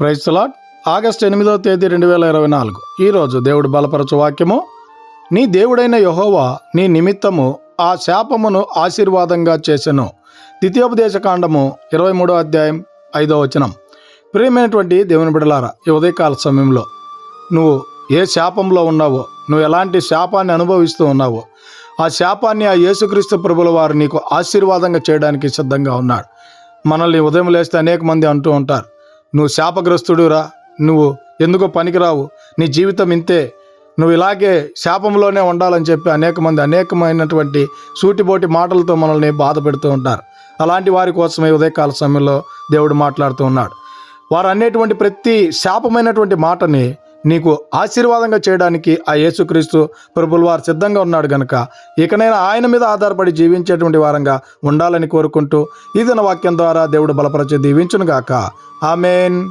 ప్రైస్లాట్ August ఎనిమిదవ తేదీ రెండు వేల ఇరవై నాలుగు. ఈరోజు దేవుడు బలపరచు వాక్యము. నీ దేవుడైన యహోవా నీ నిమిత్తము ఆ శాపమును ఆశీర్వాదంగా చేసెను. ద్వితీయోపదేశ కాండము ఇరవై మూడో అధ్యాయం ఐదో వచనం. ప్రియమైనటువంటి దేవుని బిడలారా ఈ ఉదయకాల సమయంలో నువ్వు ఏ శాపంలో ఉన్నావో నువ్వు ఎలాంటి శాపాన్ని అనుభవిస్తూ ఉన్నావో ఆ శాపాన్ని ఆ యేసుక్రీస్తు ప్రభుల వారు నీకు ఆశీర్వాదంగా చేయడానికి సిద్ధంగా ఉన్నాడు. మనల్ని ఉదయం లేస్తే అనేక మంది అంటూ ఉంటారు. నువ్వు శాపగ్రస్తుడురా. నువ్వు ఎందుకో పనికిరావు. నీ జీవితం ఇంతే. నువ్వు ఇలాగే శాపంలోనే ఉండాలని చెప్పి అనేక మంది అనేకమైనటువంటి సూటిపోటి మాటలతో మనల్ని బాధ పెడుతూ ఉంటారు. అలాంటి వారి కోసమే ఉదయకాల సమయంలో దేవుడు మాట్లాడుతూ ఉన్నాడు. వారు అనేటువంటి ప్రతి శాపమైనటువంటి మాటని నీకు ఆశీర్వాదంగా చేయడానికి ఆ యేసుక్రీస్తు ప్రభులు వారు సిద్ధంగా ఉన్నాడు గనుక ఇకనైనా ఆయన మీద ఆధారపడి జీవించేటువంటి వారంగా ఉండాలని కోరుకుంటూ ఈ దిన వాక్యం ద్వారా దేవుడు బలపరిచి దీవించునుగాక. ఆమెన్.